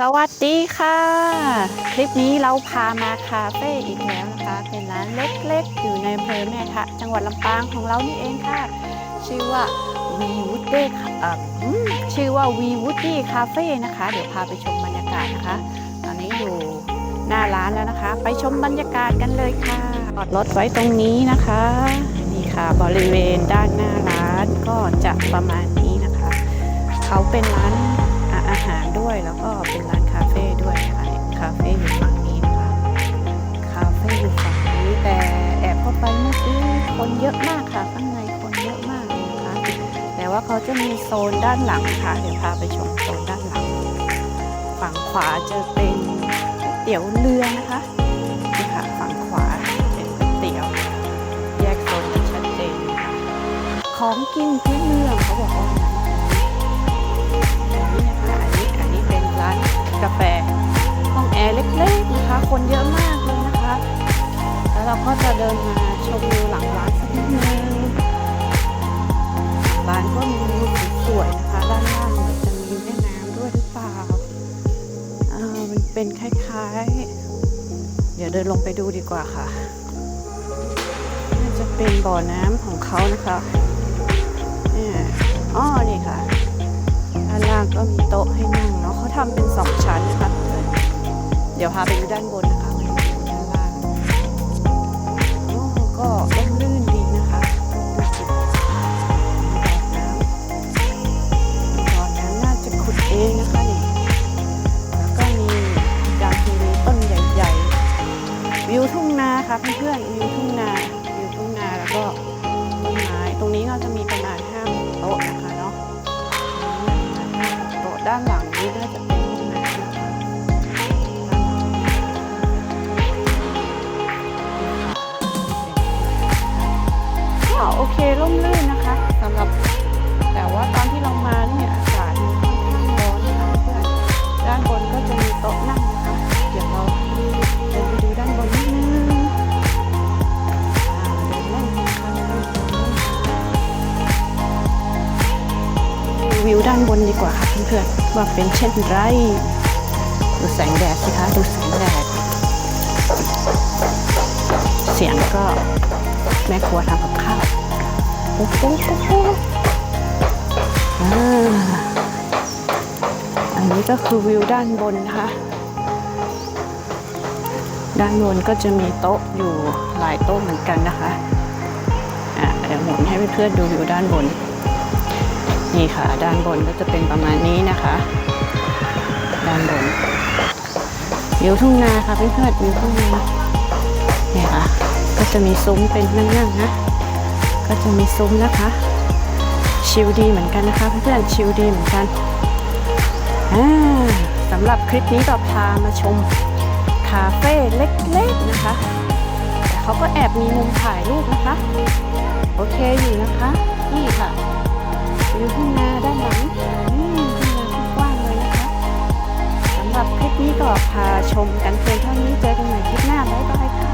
สวัสดีค่ะ คลิปนี้เราพามาคาเฟ่อีกแล้วนะคะ เป็นร้านเล็กๆ อยู่ในอำเภอแม่ทะจังหวัดลำปางของเรานี่เองค่ะ ชื่อว่าวีวูดเด้ชื่อว่าวีวูดดี้คาเฟ่นะคะ เดี๋ยวพาไปชมบรรยากาศนะคะ ตอนนี้อยู่หน้าร้านแล้วนะคะ ไปชมบรรยากาศกันเลยค่ะจอดรถไว้ตรงนี้นะคะ นี่ค่ะบริเวณด้านหน้าร้านก็จะประมาณนี้นะคะ เขาเป็นร้าน อาหารด้วยแล้วก็เป็นร้านคาเฟ่ด้วยนะคะเนี่ยคาเฟ่อยู่ฝั่งนี้นะคะคาเฟ่อยู่ฝั่งนี้แต่แอบเข้าไปเมื่อกี้คนเยอะมากค่ะ ข้างในคนเยอะมากเลยนะคะ แต่ว่าเขาจะมีโซนด้านหลังค่ะ เดี๋ยวพาไปชมโซนด้านหลัง ฝั่งขวาจะเป็นเตี๋ยวเรือนะคะนี่ค่ะฝั่งขวาเป็นก๋วยเตี๋ยว แยกโซนชัดเจนของกินพื้นเมืองเขาบอกว่า ก็จะเดินมาชมวิวหลังร้านสักนิดนึงร้านก็มีวิวสวยๆนะคะ ด้านล่างเหมือนจะมีแม่น้ำด้วยหรือเปล่าอ่ามันเป็นคล้ายๆ เดี๋ยวเดินลงไปดูดีกว่าค่ะน่าจะเป็นบ่อน้ำของเขานะคะเนี่ยอ๋อนี่ค่ะด้านล่างก็มีโต๊ะให้นั่งเนาะเขาทำเป็นสองชั้นนะคะ เดี๋ยวพาไปดูด้านบนนะคะ ก็ร่มรื่นดีนะคะดูสิบ่อน้ำบ่อน้ำน่าจะขุดเองนะคะนี่แล้วก็มีดาวทีวีต้นใหญ่ๆวิวทุ่งนาค่ะเพื่อนๆ ก็โอเคร่มรื่นนะคะสำหรับแต่ว่าตอนที่เรามาเนี่ยอากาศมันค่อนข้างร้อนนะคะเพื่อนด้านบนก็จะมีโต๊ะนั่งนะคะเดี๋ยวเราเดินไปดูด้านบนนิดนึงอ่าเดินเล่นกันะคะวิวด้านบนดีกว่าค่ะเพื่อนๆว่าเป็นเช่นไรดูแสงแดดสิคะดูแสงแดดเสียงก็ ม่ครัวทำกับข้าวปุ๊บปุ๊บปุ๊บปุ๊บอ่าอันนี้ก็คือวิวด้านบนนะคะ ด้านบนก็จะมีโต๊ะอยู่หลายโต๊ะเหมือนกันนะคะอะเดี๋ยวหมุนให้เพื่อนๆดูวิวด้านบน นี่ค่ะ ด้านบนก็จะเป็นประมาณนี้นะคะ ด้านบนวิวทุ่งนาค่ะเพื่อนๆวิวทุ่งนาเนี่ยค่ะ ก็จะมีซุ้มเป็นนั่งๆนะ ก็จะมีซุ้มนะคะ ชิลดีเหมือนกันนะคะเพื่อนๆชิลดีเหมือนกันสำหรับคลิปนี้ก็พามาชมคาเฟ่เล็กๆนะคะ แต่เขาก็แอบมีมุมถ่ายรูปนะคะ โอเคอยู่นะคะ นี่ค่ะวิวทุ่งนาด้านหลังนี่ทุ่งนากว้างเลยนะคะสำหรับคลิปนี้ก็พาชมกันเพียงเท่านี้เจอกันใหม่คลิปหน้าบ๊ายบายค่ะ